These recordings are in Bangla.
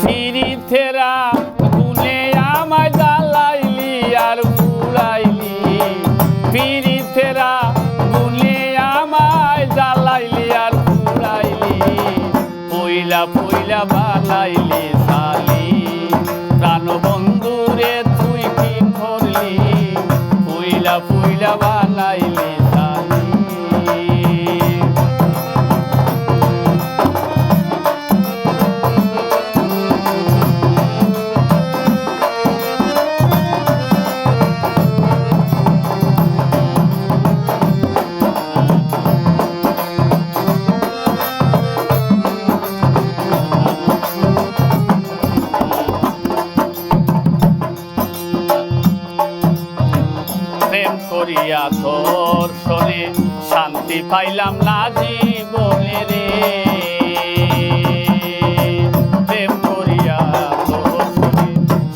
ফিরিতেরা গুনে আমায় জ্বালাইলি আর পুরাইলি ফিরিতেরা গুনে আমায় জ্বালাইলি আর পুরাইলি পইলা পইলা বানাইলি প্রেম করিয়া তোর শোনে শান্তি পাইলাম না জীবনে রে। প্রেম করিয়া তোর শোনে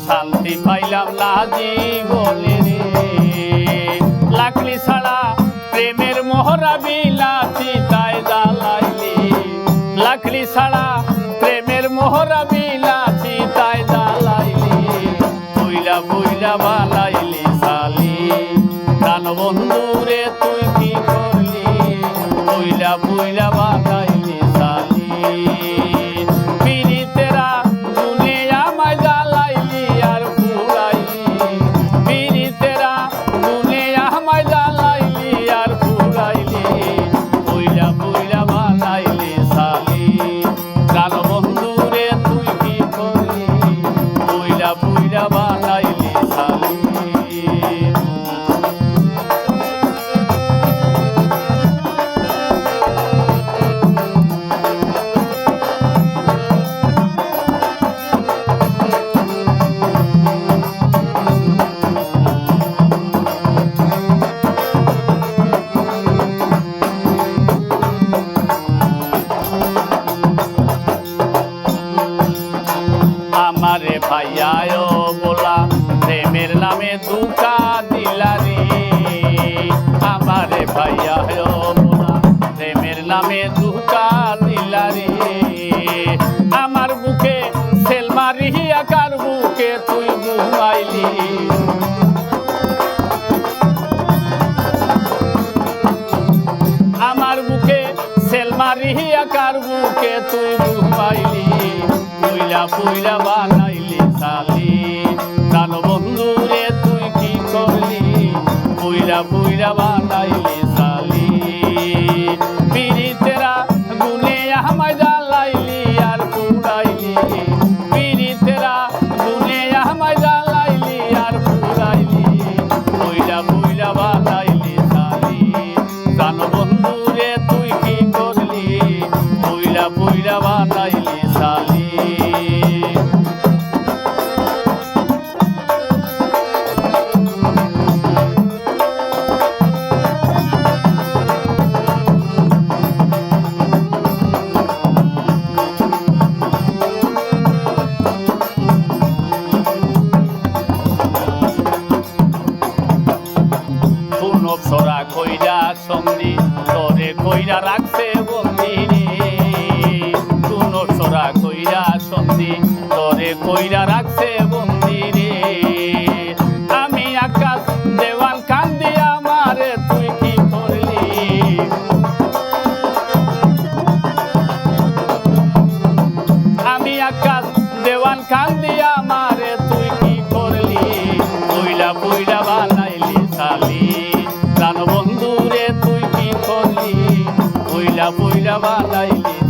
শান্তি পাইলাম না জীবনে রে। লাকলি ছাড়া প্রেমের মোহরা বিলাতি তাই জ্বালাইলি। লাকলি ছাড়া প্রেমের মোহরা বিলাতি তাই জ্বালাইলি। বইলা বইলা প্রাণ বন্ধুরে, তুই কি করলি? বইলা বইলা বানাইলি সালি পিরিতেরা দুনিয়া মাই জ্বালাইলি আর পুরাইলি পিরিতেরা দুকা দিলা রে। আমারে ভাইয়ায় বলা প্রেমের নামে দুকা দিলা রে। আমার বুকে সেল মারিয়া কার বুকে তুই ঘুমাইলি। আমার বুকে সেল মারিয়া কার বুকে তুই ঘুমাইলি। পুইলা পুইলা বানাইলি সালি পুইলা বানাইলি কোন সরা কইরা সন্ধি তোরে কইরা রাখছে বন্দি কোন সরা কইরা সন্ধি তোরে কইরা রাখছে আমি আকাশ দেওয়ান কান্দি আমারে, তুই কি করলি? আমি আকাশ কান্দি আমারে বইলা বইলা বানাইলি